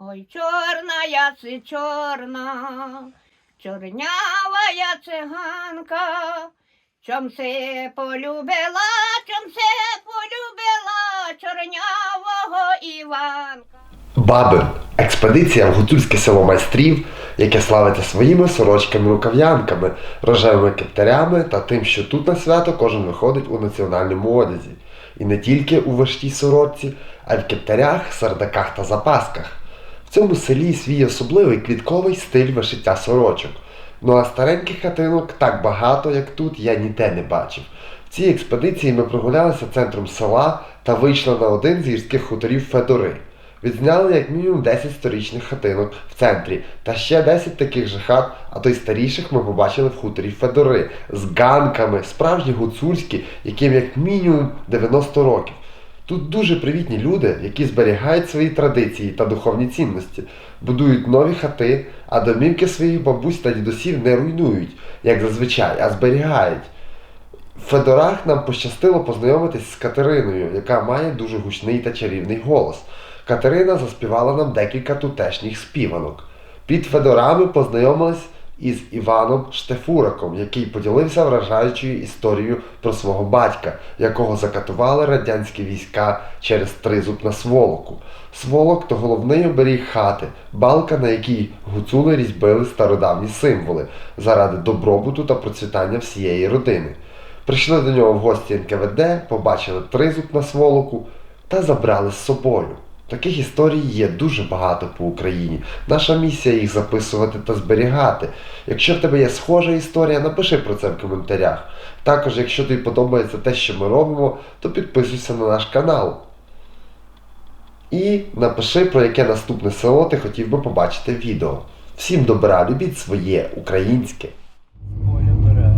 Ой, чорна я си чорна, чорнявая циганка, чом се полюбила, чом се полюбила чорнявого Іванка. Бабин експедиція в гуцульське село майстрів, яке славиться своїми сорочками-рукав'янками, рожевими кептарями та тим, що тут на свято кожен виходить у національному одязі. І не тільки у важкій сорочці, а й в кептарях, сардаках та запасках. В цьому селі свій особливий квітковий стиль вишиття сорочок. Ну а стареньких хатинок так багато, як тут, я ніде не бачив. В цій експедиції ми прогулялися центром села та вийшли на один з гірських хуторів Федори. Відзняли як мінімум 10 сторічних хатинок в центрі, та ще 10 таких же хат, а то й старіших ми побачили в хуторі Федори з ганками, справжні гуцульські, яким як мінімум 90 років. Тут дуже привітні люди, які зберігають свої традиції та духовні цінності, будують нові хати, а домівки своїх бабусь та дідусів не руйнують, як зазвичай, а зберігають. В Федорах нам пощастило познайомитись з Катериною, яка має дуже гучний та чарівний голос. Катерина заспівала нам декілька тутешніх співанок. Під Федорами познайомились із Іваном Штефураком, який поділився вражаючою історією про свого батька, якого закатували радянські війська через тризуб на сволоку. Сволок то головний оберіг хати, балка, на якій гуцули різьбили стародавні символи заради добробуту та процвітання всієї родини. Прийшли до нього в гості НКВД, побачили тризуб на сволоку та забрали з собою. Таких історій є дуже багато по Україні. Наша місія їх записувати та зберігати. Якщо в тебе є схожа історія, напиши про це в коментарях. Також, якщо тобі подобається те, що ми робимо, то підписуйся на наш канал. І напиши, про яке наступне село ти хотів би побачити відео. Всім добра, любіть своє українське. Оля бере.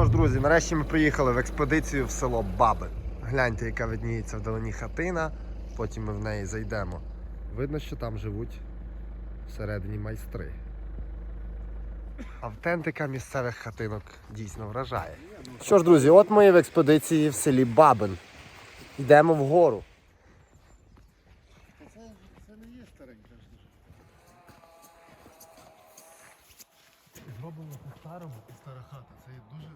Що ж, друзі, нарешті ми приїхали в експедицію в село Баби. Гляньте, яка видніється вдалині хатина, потім ми в неї зайдемо. Видно, що там живуть всередині майстри. Автентика місцевих хатинок дійсно вражає. Що ж, друзі, от ми в експедиції в селі Бабин. Йдемо вгору. Це, це не є старенька ж. Зроблено по-старому, і стара хата. Це є дуже.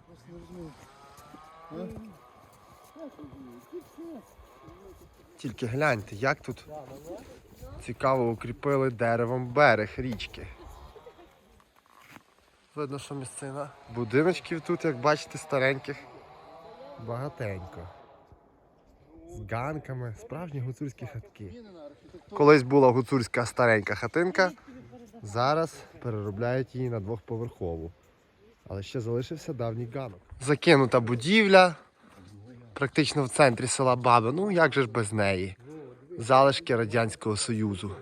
Тільки гляньте, як тут цікаво укріпили деревом берег річки. Видно, що місцина. Будиночків тут, як бачите, стареньких. Багатенько. З ганками, справжні гуцульські хатки. Колись була гуцульська старенька хатинка, зараз переробляють її на двохповерхову. Але ще залишився давній ганок. Закинута будівля, практично в центрі села Баби. Ну як же ж без неї? Залишки Радянського Союзу.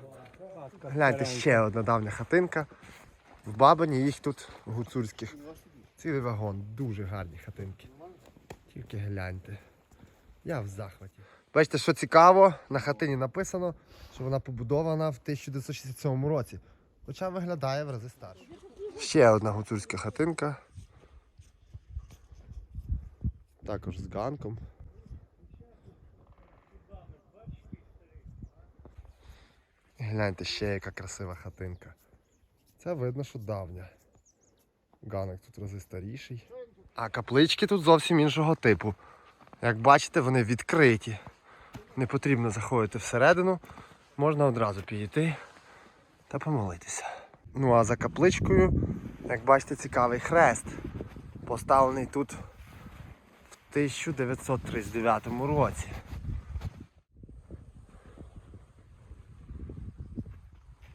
Гляньте, ще одна давня хатинка. В Бабині їх тут гуцульських. Цілий вагон, дуже гарні хатинки. Тільки гляньте. Я в захваті. Бачите, що цікаво, на хатині написано, що вона побудована в 1967 році. Хоча виглядає в рази старше. Ще одна гуцульська хатинка. Також з ганком. Гляньте, ще яка красива хатинка. Це видно, що давня. Ганок тут рази старіший. А каплички тут зовсім іншого типу. Як бачите, вони відкриті. Не потрібно заходити всередину, можна одразу підійти та помолитися. Ну а за капличкою, як бачите, цікавий хрест. Поставлений тут 1939 році.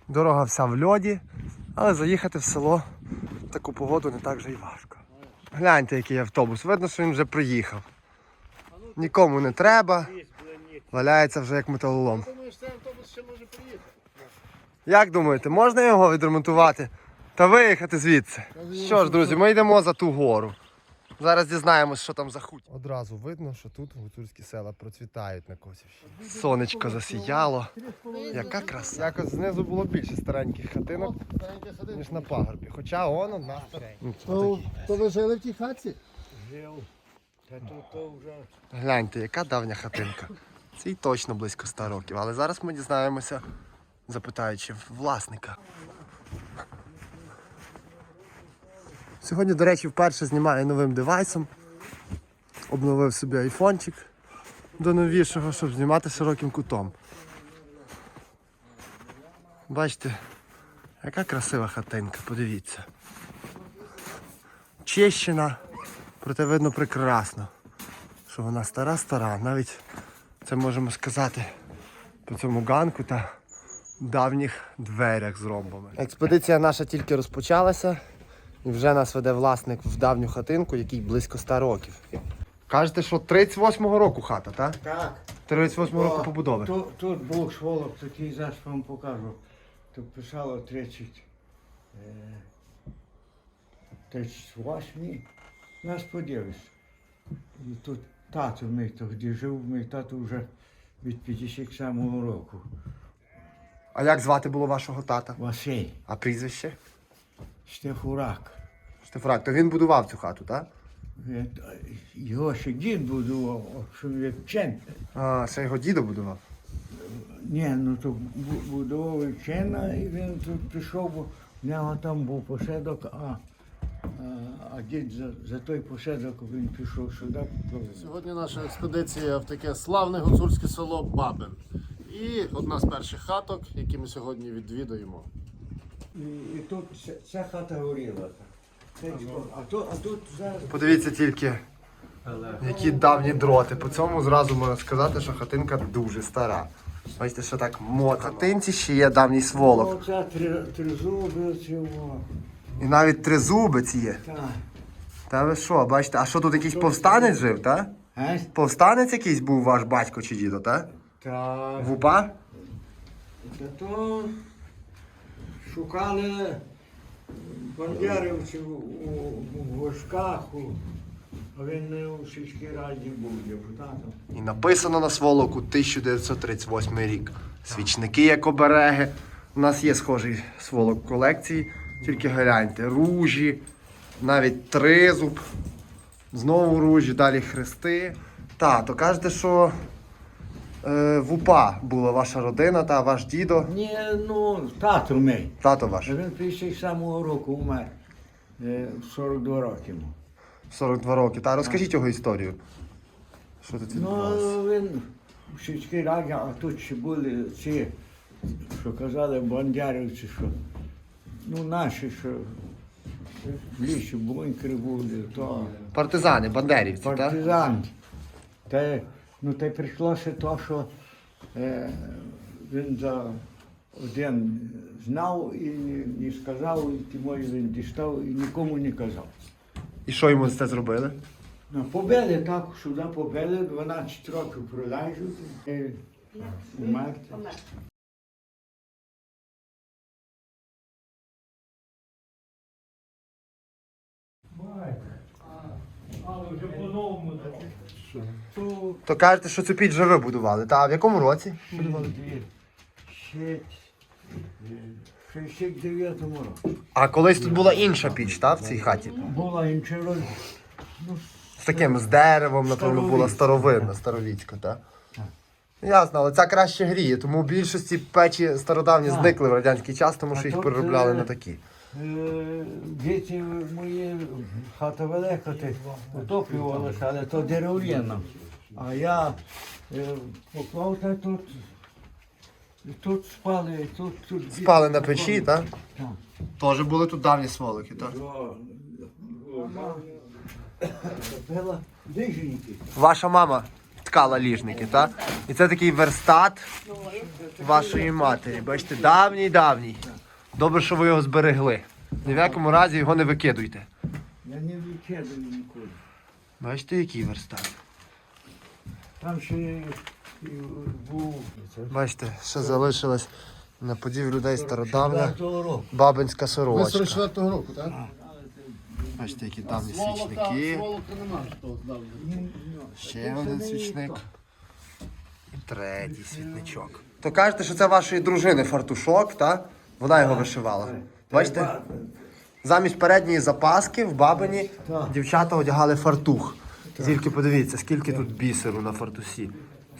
Дорога вся в льоді, але заїхати в село в таку погоду не так вже й важко. Гляньте, який автобус. Видно, що він вже приїхав. Нікому не треба. Валяється вже як металолом. Як думаєте, можна його відремонтувати та виїхати звідси? Що ж, друзі, ми йдемо за ту гору. Зараз дізнаємось, що там за хуть. Одразу видно, що тут гуцульські села процвітають на Косівщині. Сонечко засіяло. Яка краса. Якось знизу було більше стареньких хатинок, ніж на пагорбі. Хоча он одна старенька. Ну, То, то ви жили в тій хатці? Жив. Та то, то вже Гляньте, яка давня хатинка. Цій точно близько 100 років. Але зараз ми дізнаємося, запитаючи власника. Сьогодні, до речі, вперше знімаю новим девайсом. Обновив собі айфончик до новішого, щоб знімати широким кутом. Бачите, яка красива хатинка, подивіться. Чищена, проте видно прекрасно що вона стара-стара. Навіть це можемо сказати по цьому ганку та давніх дверях з ромбами. Експедиція наша тільки розпочалася, вже нас веде власник в давню хатинку, якій близько 100 років. Кажете, що 38-го року хата, так? Так. 38-го року побудови. Тут, тут був сволок такий, зараз вам покажу. Тут писало 30, е, 38. Нас подивись. І тут тато мій тоді жив, мій тато вже від 57-го року. А як звати було вашого тата? Василь, А прізвище? Штефурак. Штефрак, то він будував цю хату, так? Його ще дід будував, що він вчений. А, це його дідо будував. Ні, ну то бу- будував вчена, і він тут пішов, бо в нього там був посадок, а, а, а дід за, за той посадок він пішов сюди. Сьогодні наша експедиція в таке славне гуцульське село Бабин. І одна з перших хаток, які ми сьогодні відвідуємо. І, і тут ця, хата горіла. Це, а, тут, а тут зараз Подивіться тільки, які давні дроти. По цьому зразу можна сказати, що хатинка дуже стара. Бачите, що так мотано. Хатинці ще є давній сволок. оця три, тризуби цього. І навіть тризубець є. Так. Та ви що, бачите, а що тут якийсь повстанець жив, так? А? Повстанець якийсь був ваш батько чи дідо, так? Так. Вупа? Та то шукали бандерівців у, горшках, а він не у сільській раді був депутатом. І написано на сволоку 1938 рік. Свічники як обереги. У нас є схожий сволок в колекції, тільки гляньте, ружі, навіть тризуб, знову ружі, далі хрести. Та, то кажете, що е, в УПА була ваша родина та ваш дідо, Ні, ну, тато мій. тато ваш. Він 57 року умер. е, 42 роки йому. 42 роки. Та розкажіть його історію. Що тут відбувалося? Ну, він в сільській раді, а тут ще були ці, що казали бандерівці, що ну наші, що в лісі бункери були, то Партизани, бандерівці, так? партизан. Та, ну, та й прийшлося то, що е, він за один знав і не, сказав, і тим він дістав і нікому не казав. І що йому це зробили? Ну, побили так, сюди побили, 12 років пролежуть, і умерти. То То кажете, що цю піч вже ви будували. Та в якому році? ще в 69-му році. А колись тут була інша піч, та, в цій хаті? Була інчера, ну, З таким з деревом, напевно, була старовинна, старовіцька, так? Ясно, але ця краще гріє, тому в більшості печі стародавні зникли в радянський час, тому що їх переробляли е, на такі. Е, Діти мої, хата велика, ти утоплювалася, але то дерев'яна. А я е, поклав тут, і тут спали, і тут, тут діти Спали на печі, так? Так. Теж були тут давні сволоки, так? Вона Робила лижники. Ваша мама ткала ліжники, так? І це такий верстат вашої матері. Бачите, давній давній. Добре, що ви його зберегли. Ні в якому разі його не викидуйте. Я не викидаю нікуди. Бачите, який верстат. Там ще був Бачите, ще залишилась на подів людей стародавня бабинська сорочка. 44-го року, так? Бачите, які давні свічники. Ще один свічник. І третій світничок. То кажете, що це вашої дружини фартушок, так? Вона його вишивала. Бачите? Замість передньої запаски в бабині дівчата одягали фартух. Тільки подивіться, скільки тут бісеру на фартусі.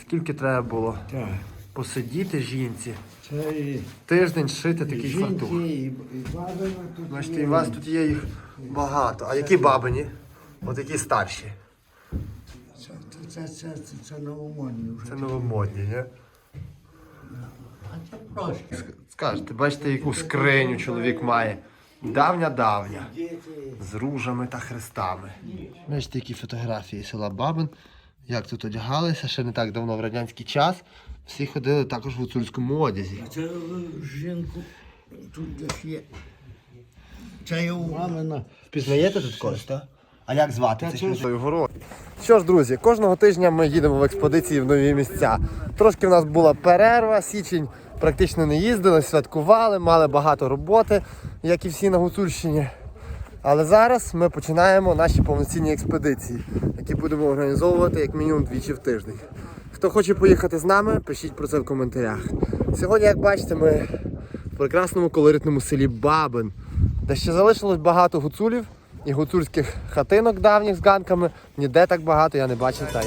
Скільки треба було посидіти жінці, тиждень шити такий фартух. Бачите, і у вас тут є їх багато. А які бабині? От які старші. Це, це, це, новомодні вже. Це новомодні, ні? А це трошки. Скажете, бачите, яку скриню чоловік має. Давня-давня. З ружами та хрестами. Бачите, які фотографії села Бабин. Як тут одягалися, ще не так давно в радянський час. Всі ходили також в гуцульському одязі. Це е, жінку тут десь є. Це є у мамина. Впізнаєте тут когось, так? А як звати цих людей? Що ж, друзі, кожного тижня ми їдемо в експедиції в нові місця. Трошки в нас була перерва, січень практично не їздили, святкували, мали багато роботи, як і всі на Гуцульщині. Але зараз ми починаємо наші повноцінні експедиції, які будемо організовувати як мінімум двічі в тиждень. Хто хоче поїхати з нами, пишіть про це в коментарях. Сьогодні, як бачите, ми в прекрасному колоритному селі Бабин, де ще залишилось багато гуцулів і гуцульських хатинок давніх з ганками. Ніде так багато я не бачив. Так.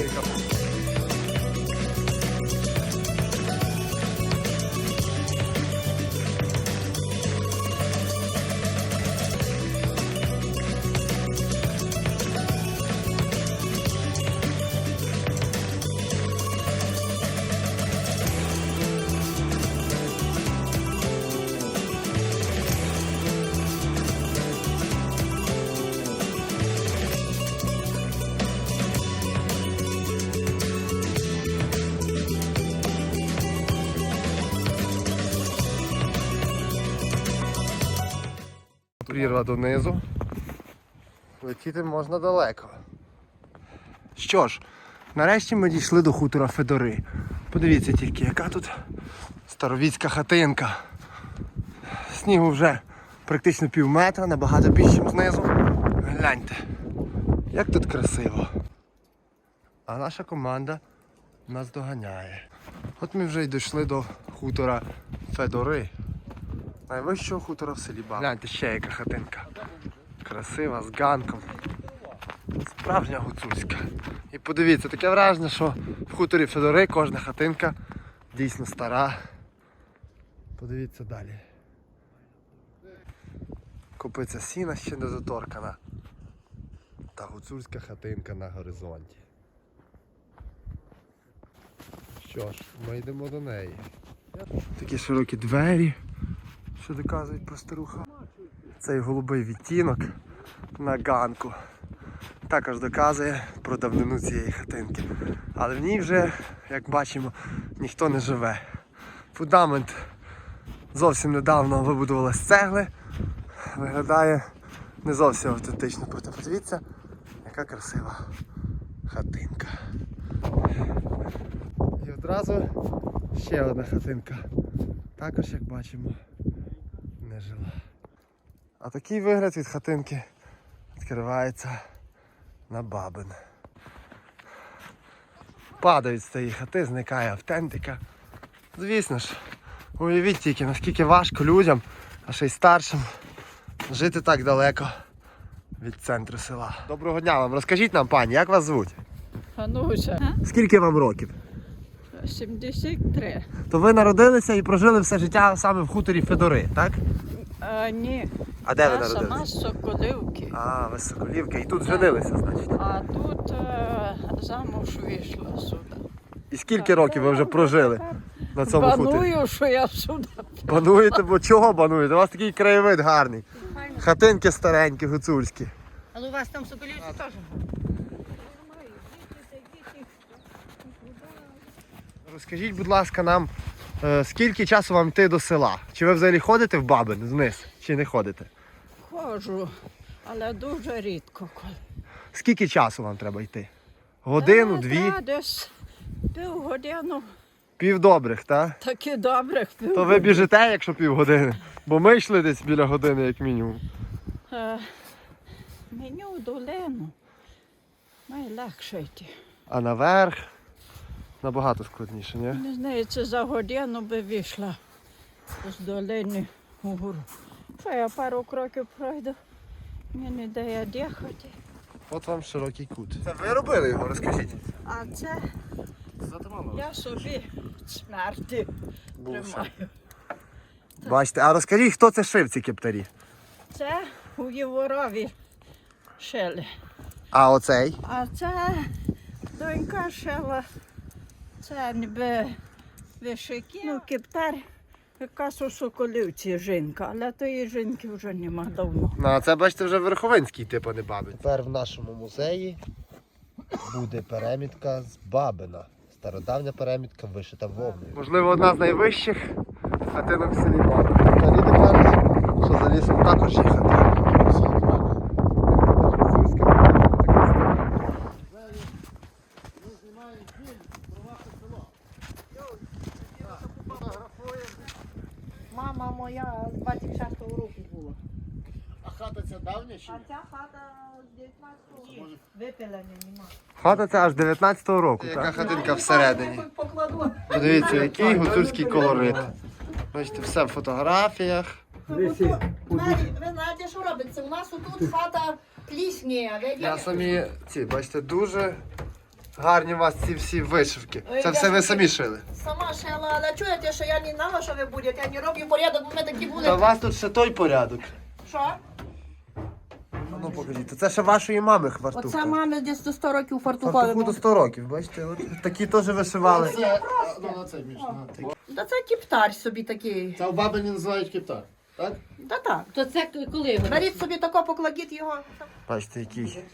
Прірва донизу. Летіти можна далеко. Що ж, нарешті ми дійшли до хутора Федори. Подивіться тільки, яка тут старовіцька хатинка. Снігу вже практично пів метра, набагато більше, знизу. Гляньте, як тут красиво. А наша команда нас доганяє. От ми вже й дійшли до хутора Федори. Найвищого хутора в селі Баба. Гляньте, ще яка хатинка. Красива, з ганком. Справжня гуцульська. І подивіться, таке враження, що в хуторі Федори кожна хатинка дійсно стара. Подивіться далі. Копиця сіна ще не доторкана. Та гуцульська хатинка на горизонті. Що ж, ми йдемо до неї. Такі широкі двері, що доказують про старуха. Цей голубий відтінок на ганку. Також доказує про давнину цієї хатинки. Але в ній вже, як бачимо, ніхто не живе. Фундамент зовсім недавно вибудували з цегли. Виглядає не зовсім автентично, проте подивіться, яка красива хатинка. І одразу ще одна хатинка. Також, як бачимо, жила. А такий вигляд від хатинки відкривається на бабин. Падають з цієї хати, зникає автентика. Звісно ж, уявіть тільки, наскільки важко людям, а ще й старшим, жити так далеко від центру села. Доброго дня вам. Розкажіть нам, пані, як вас звуть? Гануся, Скільки вам років? 73. То ви народилися і прожили все життя саме в хуторі Федори, так? Ні, А де ви сама народилися? з Соколивки. А, ви з Соколівки і тут женилися, значить. А тут е, замуж вийшла сюди. І скільки років ви вже прожили на цьому хуторі? Баную, що я сюди. Бануєте, бо чого бануєте? У вас такий краєвид гарний. Хатинки старенькі, гуцульські. Але у вас там соколівці теж. Розкажіть, будь ласка, нам, е, скільки часу вам йти до села? Чи ви взагалі ходите в Бабин вниз, чи не ходите? Ходжу, але дуже рідко коли. Скільки часу вам треба йти? Годину, Е, дві, та десь півгодину. півдобрих, так? Такі добрих То ви біжите, якщо півгодини. Бо ми йшли десь біля години, як мінімум. Е, Мені в долину найлегше йти. А наверх набагато складніше, ні? Не знаю, це за годину би вийшла з долини вгору. Що я пару кроків пройду, мені дає дихати. От вам широкий кут. Це ви робили його, розкажіть. А це я собі смерти тримаю. Бачите, а розкажіть, хто це шив ці кептарі? Це у Єворові шили. А оцей? А це донька шила. Це ніби вишики. Ну, кептар якась у Соколівці жінка, але тої жінки вже нема давно. Ну, а це, бачите, вже верховинський тип, а не бабин. Тепер в нашому музеї буде перемітка з Бабина. Стародавня перемітка вишита вовною. Можливо, одна з найвищих хатинок в селі Бабин. Тоді тепер, що за лісом також є хатина. Мама моя з 26-го року була. А хата ця давня чи ні? ця хата з 19-го року. Нема. Хата це аж 19-го року. Яка хатинка всередині. Покладу. Подивіться, який гуцульський колорит. Бачите, все в фотографіях. Десь Ви знаєте, що робиться? У нас тут хата плісні. Я самі ці, бачите, дуже гарні у вас ці всі вишивки. Це все ви самі шили. Сама шила, але чуєте, що я не знала, що ви будете. Я не роблю порядок, бо ми такі були. Та у вас тут ще той порядок. Що? Ну покажіть, це ще вашої мами хвартуха. Оце мами десь до 100 років Фартуху фартухові. до 100 років, бачите, от такі теж вишивали. Це, ну, на цей, Міш, на. Та це кіптар собі такий. Це в бабині називають кептар, так? Та так. То це коли його? Беріть собі тако, покладіть його. Бачите, який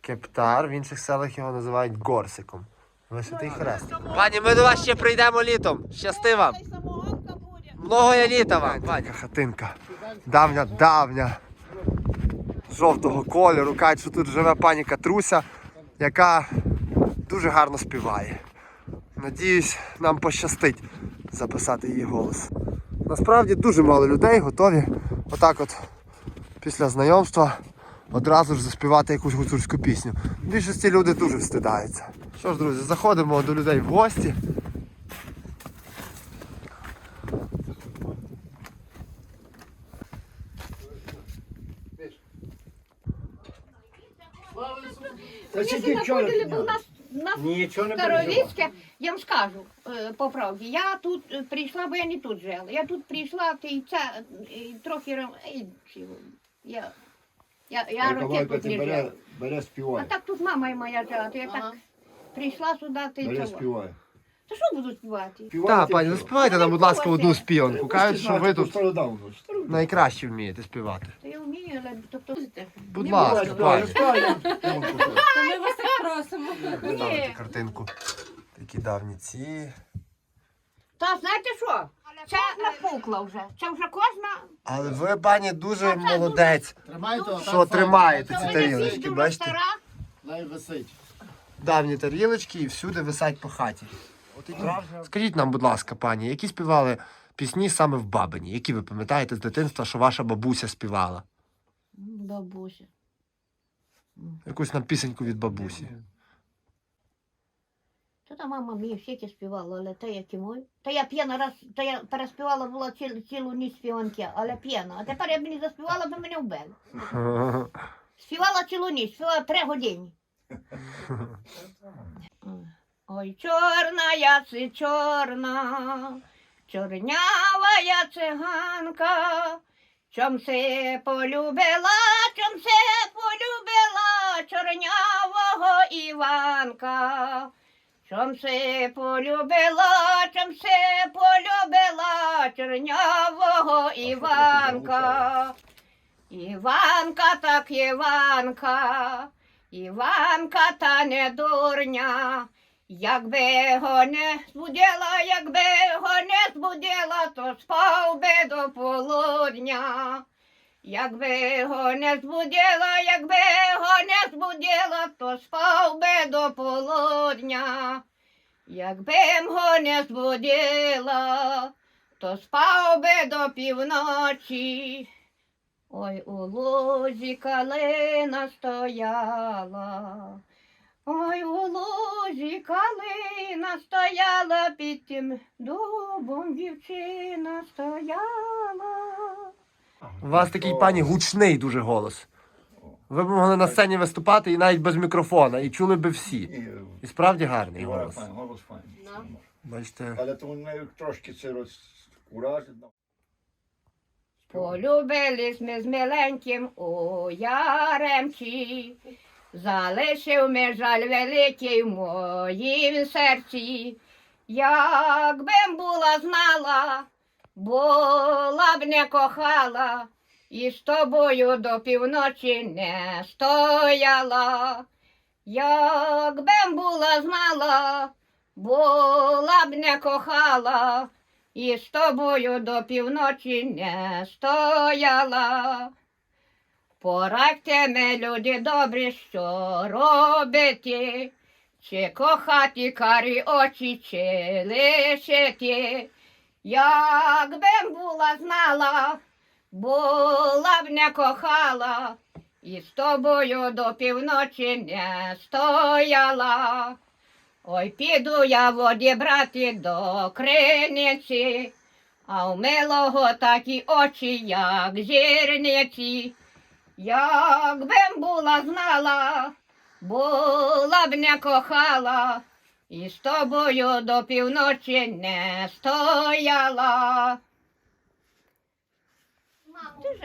кептар, в інших селах його називають горсиком. Вишитий хрест. Пані, ми до вас ще прийдемо літом. Щасти вам. Многого літа вам, пані. Хатинка. Давня, давня. Жовтого кольору. Кажуть, що тут живе пані Катруся, яка дуже гарно співає. Надіюсь, нам пощастить записати її голос. Насправді дуже мало людей готові отак от після знайомства одразу ж заспівати якусь гуцульську пісню. В більшості люди дуже встидаються. Що ж, друзі, заходимо до людей в гості. Та Якщо сидіть, чого заходили, не бо у нас, у нас Нічого не переживай. Я вам скажу е, по правді. Я тут е, прийшла, бо я не тут жила. Я тут прийшла, ти і це і трохи рам- чого, Я, я, я роки тут не жила. бере А співає. так тут мама моя жила, то я так прийшла сюди, ти Бере цього. співає. Та що буду співати? Так, пані, заспівайте нам, будь ласка, одну співанку. Кажуть, що ви тут найкраще вмієте співати. Та я вмію, але тобто. Будь ласка, пані. Ми вас так просимо. Ставте картинку. Такі давні ці. Та знаєте що? Це напукла вже. Це вже кожна. Але ви, пані, дуже молодець. Тримайте. Що тримаєте ці тарілочки, бачите? стара. Висить. Давні тарілочки і всюди висять по хаті. Скажіть нам, будь ласка, пані, які співали пісні саме в Бабині? Які ви пам'ятаєте з дитинства, що ваша бабуся співала? Бабуся. Якусь нам пісеньку від бабусі. Та та мама мені всяке співала, але та як і мой. Та я п'яна раз, та я переспівала була ціл, цілу ніч співанки, але п'яна. А тепер я б не заспівала, би мене вбили. Співала цілу ніч, співала три години. Ой, чорна я це чорна, чорнява я циганка, чом се полюбила, чом се полюбила чорнявого Іванка. Чом се полюбила, чом се полюбила чорнявого Іванка. Іванка так Іванка, Іванка та не дурня. Якби його не збудила, якби його не збудила, то спав би до полудня. Якби його не збудила, якби його не збудила, то спав би до полудня. Якби його не збудила, то спав би до півночі. Ой, у лузі калина стояла. Ой, у лузі калина стояла, під тим дубом дівчина стояла. У вас такий пані гучний дуже голос. Ви б могли на сцені виступати і навіть без мікрофона, і чули би всі. І, І справді гарний голос голос. файн, голос файн. Бачите. Але то мене трошки це розкуражить. Полюбились ми з миленьким у Яремчі, залишив ми жаль великий в моїм серці. Якби була знала, була б не кохала, і з тобою до півночі не стояла. Якби була знала, була б не кохала, і з тобою до півночі не стояла. Порадьте ми, люди добрі, що робити, чи кохати карі очі, чи лишити. Якби була знала, була б не кохала, і з тобою до півночі не стояла. Ой, піду я воді брати до криниці, а у милого такі очі, як зірниці. Якби була знала, була б не кохала, і з тобою до півночі не стояла.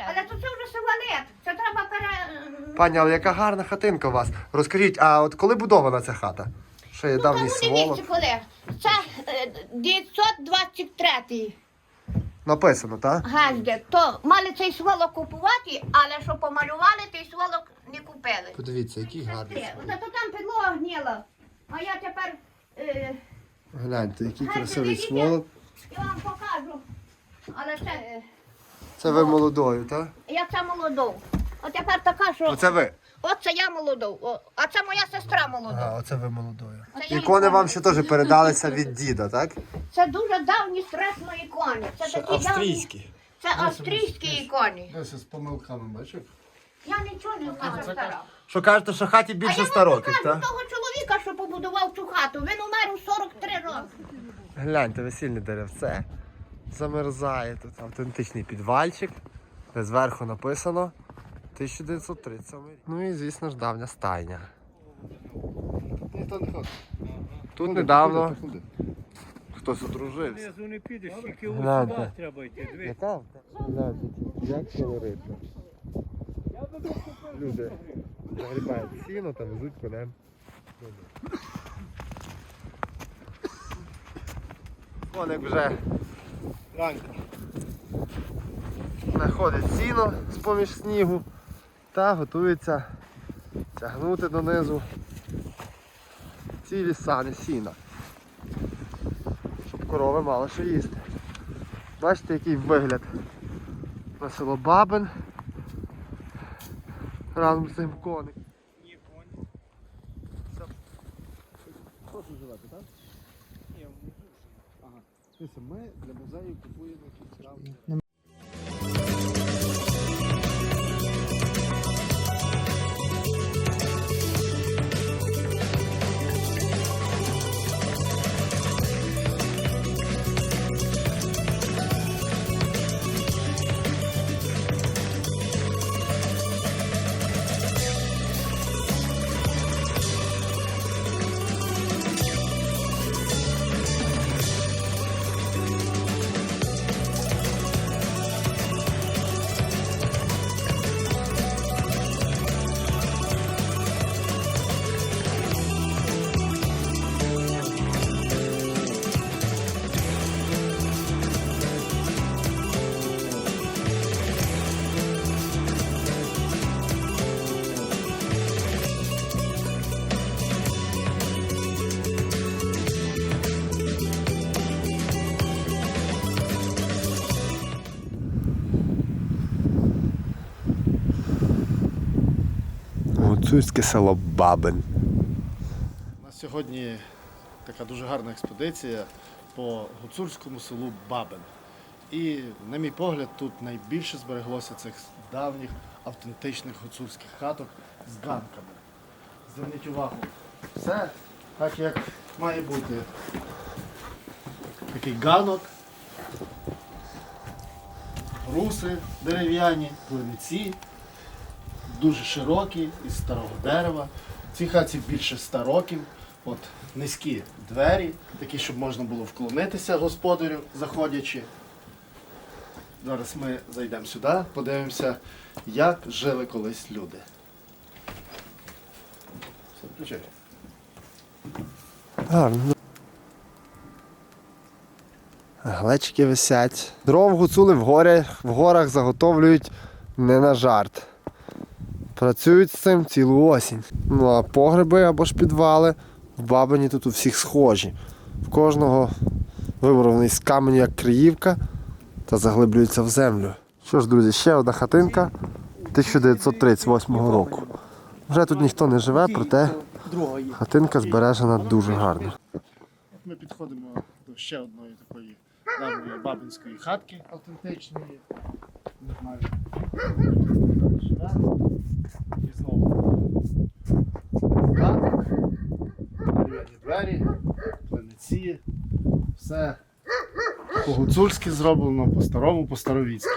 Але то це вже сивалет, це треба пере... Пані, але яка гарна хатинка у вас. Розкажіть, а от коли будована ця хата? Ще є Ну, давній кому не сволок. коли? Це е, 923 Написано, так? газди. То мали цей сволок купувати, але що помалювали, той сволок не купили. Подивіться, який гарний. Це то там підлога гніла. А я тепер е, Гляньте, який Хай красивий приведіть. сволок. я вам покажу. Але це е, Це ви молодою, так? я це молодов. От тепер така, що Оце ви. оце я молодов, о, а це моя сестра молодов. А, оце ви молодою. Ікони вам ще теж передалися від діда, так? Це дуже давні страшно ікони. Це такі давні. Це австрійські ікони. Десь з помилками, бачив? Я нічого не знаю стара. Що кажете, що хаті А більше я 100 вам років, покажу так? того чоловіка, що побудував цю хату. Він умер у 43 роки. Гляньте, весільне деревце. Замерзає тут автентичний підвальчик, де зверху написано 1937 рік. Ну і, звісно ж, давня стайня. Ніхто не ходить. Тут недавно хтось одружився. не підеш, тільки у сюди треба йти. Яка? Як колоритно. Люди загрібають сіно та везуть конем. Коник вже Ранька. знаходить сіно з-поміж снігу та готується тягнути донизу цілі сани сіна. Щоб корови мали що їсти. Бачите, який вигляд на село Бабин. Разом з цим коник. Прошу живете, так? Ні, Ага. Ми для музею купуємо якісь травми. Гуцульське село Бабин. У нас сьогодні така дуже гарна експедиція по гуцульському селу Бабин. І, на мій погляд, тут найбільше збереглося цих давніх автентичних гуцульських хаток з ганками. Зверніть увагу, все так, як має бути. Такий ганок, руси дерев'яні, плевиці, дуже широкі, із старого дерева. Цій хаті більше 100 років. От низькі двері, такі, щоб можна було вклонитися господарю, заходячи. Зараз ми зайдемо сюди, подивимося, як жили колись люди. Все, включай. Гарно. Глечики висять. Дров гуцули в, горі, в горах заготовлюють не на жарт. Працюють з цим цілу осінь. Ну а погреби або ж підвали в бабині тут у всіх схожі. В кожного вибраний з каменю як криївка та заглиблюється в землю. Що ж, друзі, ще одна хатинка 1938 року. Вже тут ніхто не живе, проте хатинка збережена дуже гарно. Ми підходимо до ще одної такої давньої бабинської хатки автентичної. Не знаю. І знову хата, дерев'яні двері, плениці. Все по-гуцульськи зроблено, по-старому, по-старовіцьки.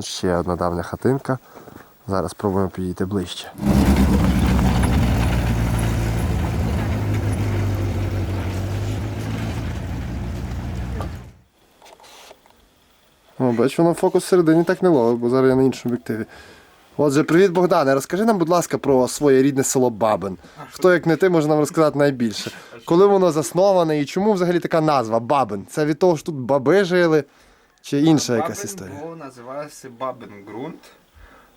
Ще одна давня хатинка. Зараз спробуємо підійти ближче. О, бач, воно фокус всередині так не ловить, бо зараз я на іншому об'єктиві. Отже, привіт, Богдане. Розкажи нам, будь ласка, про своє рідне село Бабин. Хто, як не ти, може нам розказати найбільше. Коли воно засноване і чому взагалі така назва Бабин? Це від того, що тут баби жили, чи інша якась Бабин історія? був, називався Бабин ґрунт.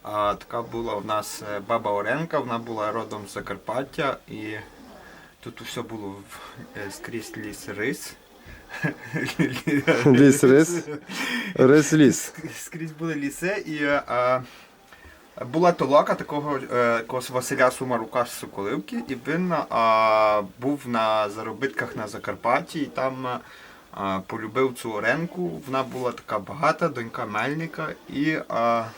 А, така була у нас е, баба Оренка, вона була родом з Закарпаття і тут все було в- е, скрізь ліс рис. Ліс рис. Рис ліс. Скрізь були ліси і е, а, була толока такого якогось Василя Сумарука з Соколивки, і він а, був на заробітках на Закарпатті, і там а, полюбив цю Оренку. Вона була така багата, донька Мельника, і а, в-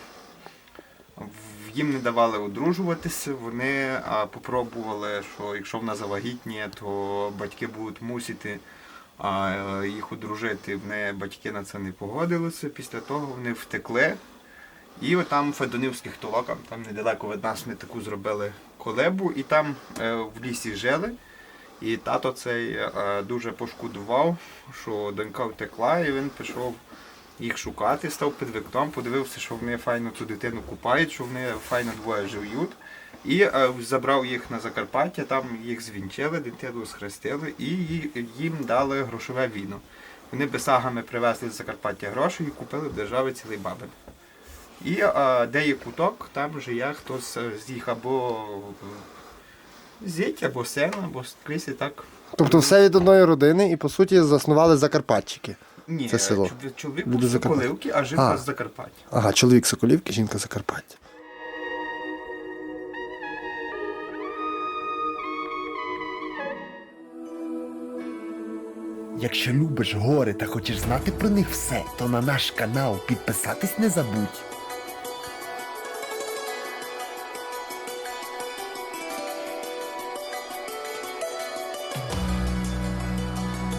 їм не давали одружуватися. Вони а, попробували, що якщо вона завагітніє, то батьки будуть мусити а, їх одружити. Вони батьки на це не погодилися. Після того вони втекли. І отам в Федонівських толоках, там недалеко від нас ми таку зробили колебу, і там е, в лісі жили. І тато цей е, дуже пошкодував, що донька втекла, і він пішов їх шукати, став під вікном, подивився, що вони файно цю дитину купають, що вони файно двоє живуть. І е, забрав їх на Закарпаття, там їх звінчили, дитину схрестили і їм дали грошове віно. Вони бесагами привезли з Закарпаття гроші і купили в державі цілий бабин. І е, де є куток, там жиє хтось е, з їх або зять, або син, або скрізь і так. Тобто все від одної родини і по суті заснували Закарпатчики. Ні, Це село. чоловік- був з Соколивки, а А. жінка з Закарпаття. Ага, чоловік Соколівки, жінка Закарпаття. Якщо любиш гори та хочеш знати про них все, то на наш канал підписатись не забудь.